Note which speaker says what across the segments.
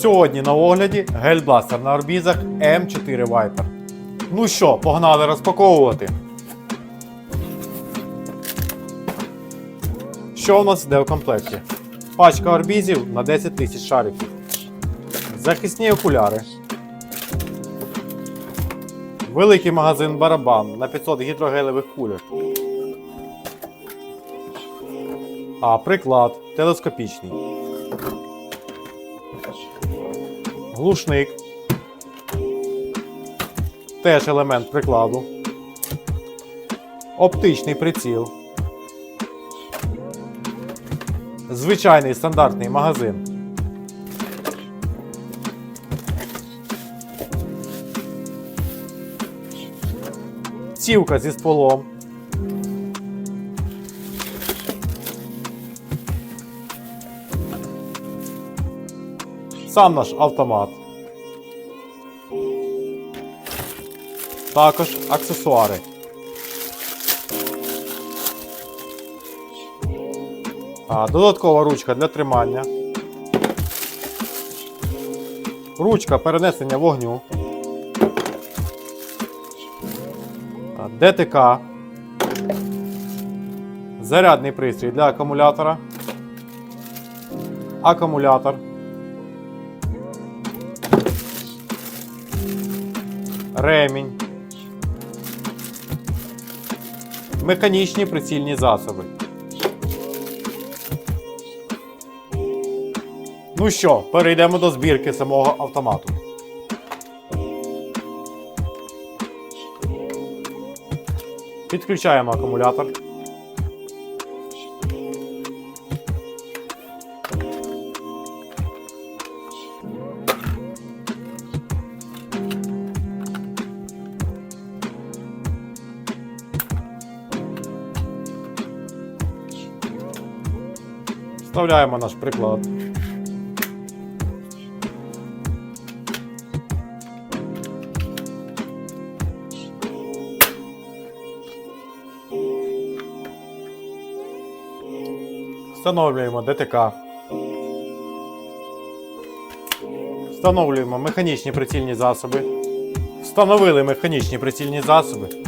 Speaker 1: Сьогодні на огляді гель-бластер на орбізах М4 Viper. Ну що, погнали розпаковувати. Що у нас йде в комплекті? Пачка орбізів на 10 тисяч шариків. Захисні окуляри. Великий магазин барабан на 500 гідрогелевих кульок. А приклад телескопічний. Глушник. Теж елемент прикладу. Оптичний приціл. Звичайний стандартний магазин. Цівка зі стволом. Сам наш автомат. Також аксесуари. Додаткова ручка для тримання. Ручка перенесення вогню. ДТК. Зарядний пристрій для акумулятора. Акумулятор. Ремінь. Механічні прицільні засоби. Ну що, перейдемо до збірки самого автомату. Підключаємо акумулятор. Вставляємо наш приклад. Встановлюємо ДТК. Встановлюємо механічні прицільні засоби. Встановили механічні прицільні засоби.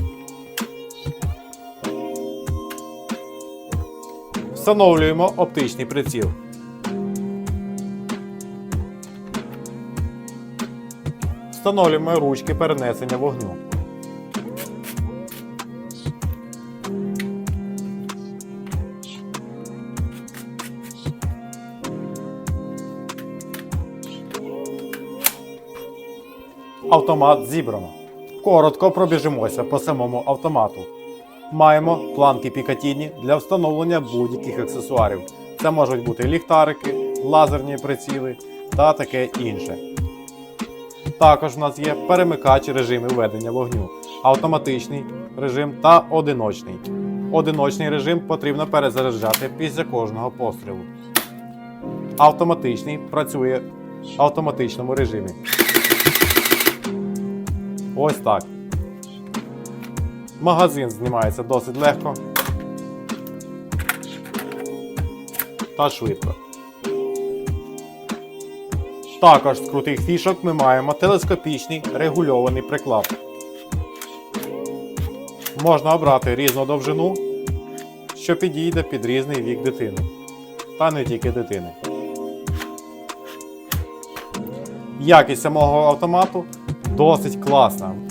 Speaker 1: Встановлюємо оптичний приціл. Встановлюємо ручки перенесення вогню. Автомат зібрано. Коротко пробіжимося по самому автомату. Маємо планки Пікатіні для встановлення будь-яких аксесуарів. Це можуть бути ліхтарики, лазерні приціли та таке інше. Також в нас є перемикач режимів ведення вогню, автоматичний режим та одиночний. Одиночний режим потрібно перезаряджати після кожного пострілу. Автоматичний працює в автоматичному режимі. Ось так. Магазин знімається досить легко та швидко. Також з крутих фішок ми маємо телескопічний регульований приклад. Можна обрати різну довжину, що підійде під різний вік дитини. Та не тільки дитини. Якість самого автомату досить класна.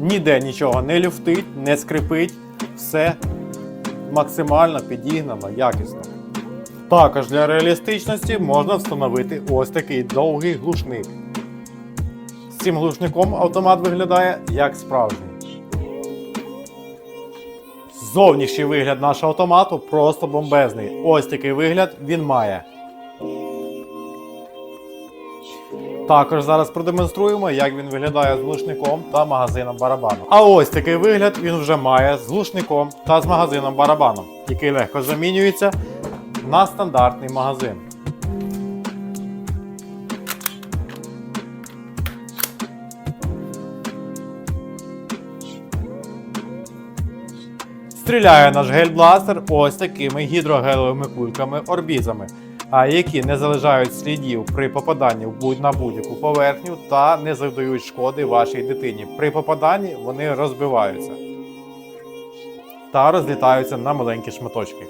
Speaker 1: Ніде нічого не люфтить, не скрипить, все максимально підігнано, якісно. Також для реалістичності можна встановити ось такий довгий глушник. З цим глушником автомат виглядає як справжній. Зовнішній вигляд нашого автомату просто бомбезний. Ось такий вигляд він має. Також зараз продемонструємо, як він виглядає з глушником та магазином барабану. А ось такий вигляд він вже має з глушником та з магазином барабаном, який легко замінюється на стандартний магазин. Стріляє наш гель-бластер ось такими гідрогелевими кульками орбізами. а які не залишають слідів при попаданні в будь- на будь-яку поверхню та не завдають шкоди вашій дитині. При попаданні вони розбиваються та розлітаються на маленькі шматочки.